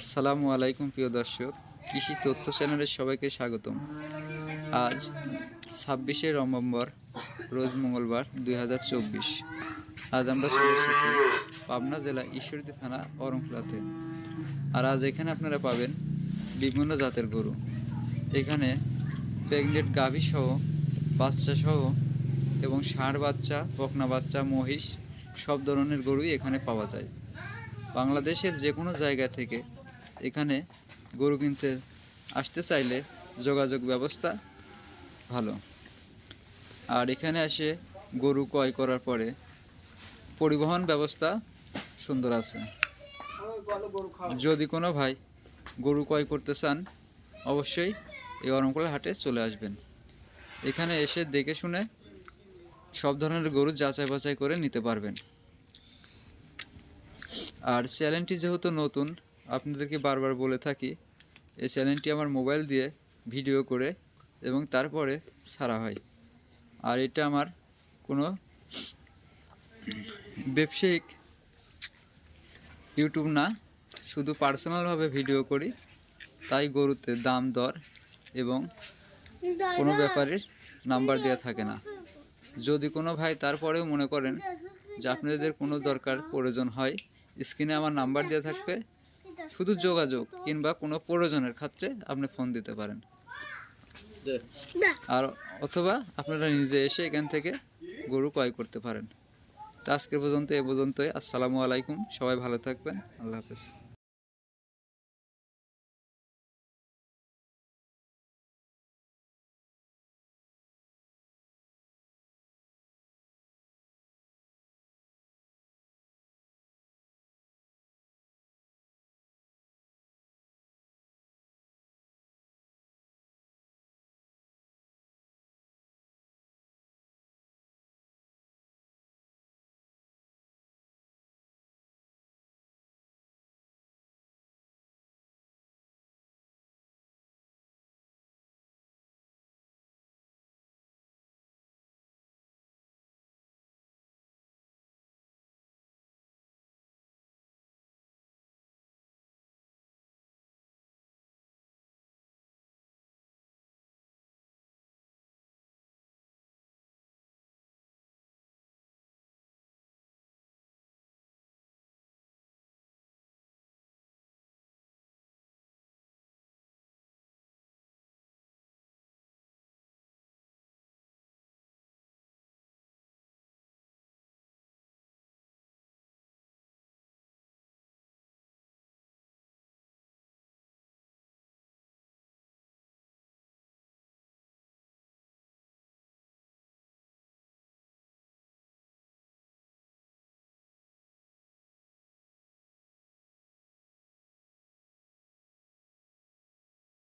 আসসালামু আলাইকুম প্রিয় দর্শক, কৃষি তথ্য চ্যানেলের সবাইকে স্বাগতম। আজ ছাব্বিশে নভেম্বর, রোজ মঙ্গলবার দুই হাজার চব্বিশ। আজ আমরা চলে এসেছি পাবনা জেলা ঈশ্বরদী থানা অরংপুরাতে। আর আজ এখানে আপনারা পাবেন বিভিন্ন জাতের গরু। এখানে প্রেগনেন্ট গাভী সহ, বাচ্চা সহ এবং ষাঁড় বাচ্চা, বকনা বাচ্চা, মহিষ সব ধরনের গরুই এখানে পাওয়া যায়। বাংলাদেশের যে কোনো জায়গা থেকে এখানে গরু কিনতে আসতে চাইলে যোগাযোগ ব্যবস্থা ভালো। আর এখানে এসে গরু ক্রয় করার পরে পরিবহন ব্যবস্থা সুন্দর আছে। যদি কোনো ভাই গরু ক্রয় করতে চান, অবশ্যই এই অরমকলা হাটে চলে আসবেন। এখানে এসে দেখে শুনে সব ধরনের গরু যাচাই বাছাই করে নিতে পারবেন। আর চ্যানেলটি যেহেতু নতুন আপনাদেরকে বারবার বলে থাকি, এই চ্যানেলটি আমার মোবাইল দিয়ে ভিডিও করে এবং তারপরে ছাড়া হয়। আর এটা আমার কোনো ব্যবসায়িক ইউটিউব না, শুধু পার্সোনালভাবে ভিডিও করি, তাই গরুতে দাম, দর এবং কোনো ব্যাপারের নাম্বার দেওয়া থাকে না। যদি কোনো ভাই তারপরেও মনে করেন যে আপনাদের কোনো দরকার, প্রয়োজন হয়, স্ক্রিনে আমার নাম্বার দেওয়া থাকবে শুধু যোগাযোগ কিংবা কোনো প্রয়োজনের ক্ষেত্রে আপনি ফোন দিতে পারেন। আর অথবা আপনারা নিজে এসে এখান থেকে গরু ক্রয় করতে পারেন। তো আজকের পর্যন্ত এ পর্যন্তই। আসসালামু আলাইকুম। সবাই ভালো থাকবেন। আল্লাহ হাফেজ।